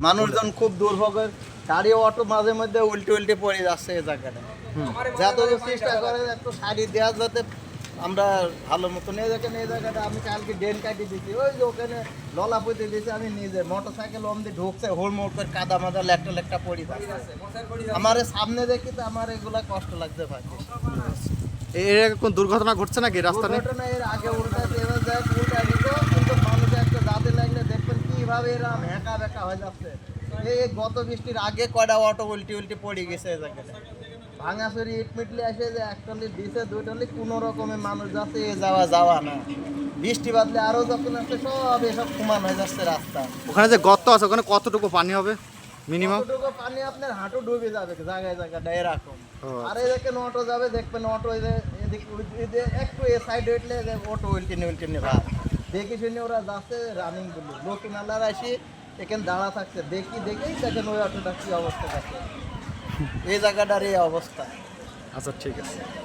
মানুষজন খুব দুর্ভোগের। গাড়ি অটো মাঝে মধ্যে উল্টে উল্টে পড়ে যাচ্ছে এই জায়গাটা। যত চেষ্টা করে একটু সারি দেওয়া যাতে আমরা ভালো মতন এই দেখেন এই জায়গাটা আমি কালকে ড্রেন কাটিয়ে দিচ্ছি ওই যে ওখানে ললা পুঁতে দিয়েছি আমি নিজে। মোটর সাইকেল অমদি ঢুকছে হুড়মুড় করে কাদা মাদা লেকটা লেকটা পড়ি আমার সামনে দেখি তো আমার এগুলা কষ্ট লাগতে পারে কোন দুর্ঘটনা ঘটছে নাকি রাস্তা নিয়ে? দুর্ঘটনা এর আগে উল্টা দেখবেন এরকম হেঁকা বেঁকা হয়ে যাচ্ছে। এই গত বৃষ্টির আগে কয়টা অটো উল্টি উল্টি পড়ে গেছে এই জায়গাটা ভাঙাচুরি ইট মিটলি আসে যে একটলি দিছে দুইটলি কোনো রকমের মানুষ যাচ্ছে এ যাওয়া যাওয়া না। বৃষ্টি বাদলে আরও যখন আসছে সব এসব সমান হয়ে যাচ্ছে রাস্তা। ওখানে যে গর্ত আছে ওখানে কতটুকু পানি হবে মিনিমাম? কতটুকু পানি আপনার হাঁটু ডুবে যাবে জায়গায় জায়গাটা এরকম। আর এই দেখেন অটো যাবে দেখবেন অটো এদিকে একটু এ সাইড উঠলে অটো উল্টিনে উল্টিনে ভাব দেখি শুনে ওরা যাচ্ছে রানিংগুলো। নতুন আলার আসি, এখানে দাঁড়া থাকছে। দেখি, দেখেই দেখেন ওই অটোটা কি অবস্থা থাকে এই জায়গাটার এই অবস্থা। আচ্ছা ঠিক আছে।